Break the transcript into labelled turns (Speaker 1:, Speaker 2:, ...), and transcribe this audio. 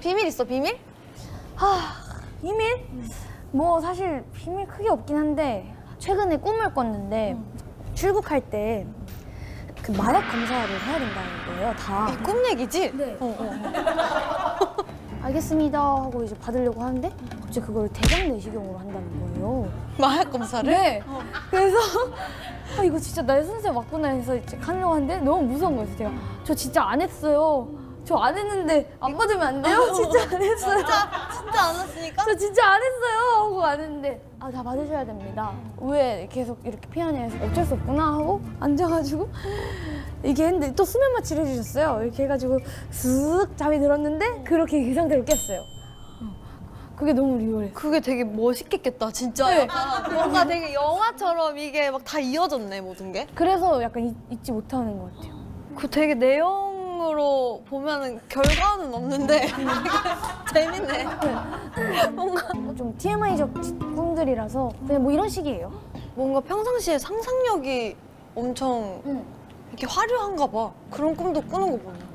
Speaker 1: 비밀 있어 비밀?
Speaker 2: 비밀? 뭐 사실 비밀 크게 없긴 한데 최근에 꿈을 꿨는데 출국할 때 그 마약 검사를 해야 된다는 거예요 다
Speaker 1: 이 꿈 얘기지?
Speaker 2: 네.
Speaker 1: 어, 어.
Speaker 2: 알겠습니다 하고 이제 받으려고 하는데 갑자기 그걸 대장 내시경으로 한다는 거예요
Speaker 1: 마약 검사를?
Speaker 2: 네 그래서 아 이거 진짜 날 선생 맞구나 해서 이제 하려고 하는데 너무 무서운 거예요 제가 저 진짜 안 했어요 저 안 했는데 안 받으면 안 돼요? 진짜 안 했어요
Speaker 1: 진짜 진짜 안 왔으니까?
Speaker 2: 저 진짜 안 했어요 하고 안 했는데 아 다 받으셔야 됩니다 왜 계속 이렇게 피하냐 해서 어쩔 수 없구나 하고 앉아가지고 이게 했는데 또 수면 마취를 해주셨어요 이렇게 해가지고 쓱 잠이 들었는데 그렇게 그 상태로 깼어요 어. 그게 너무 리얼했어요
Speaker 1: 그게 되게 멋있겠겠다 진짜
Speaker 2: 네.
Speaker 1: 약간 뭔가 되게 영화처럼 이게 막 다 이어졌네 모든 게.
Speaker 2: 그래서 약간 잊, 잊지 못하는 것 같아요
Speaker 1: 그 되게 내용 으로 보면은 결과는 없는데 재밌네. 뭔가
Speaker 2: 좀 TMI적 꿈들이라서 그냥 뭐 이런 식이에요
Speaker 1: 뭔가 평상시에 상상력이 엄청
Speaker 2: 응.
Speaker 1: 이렇게 화려한가 봐. 그런 꿈도 꾸는 거 보면.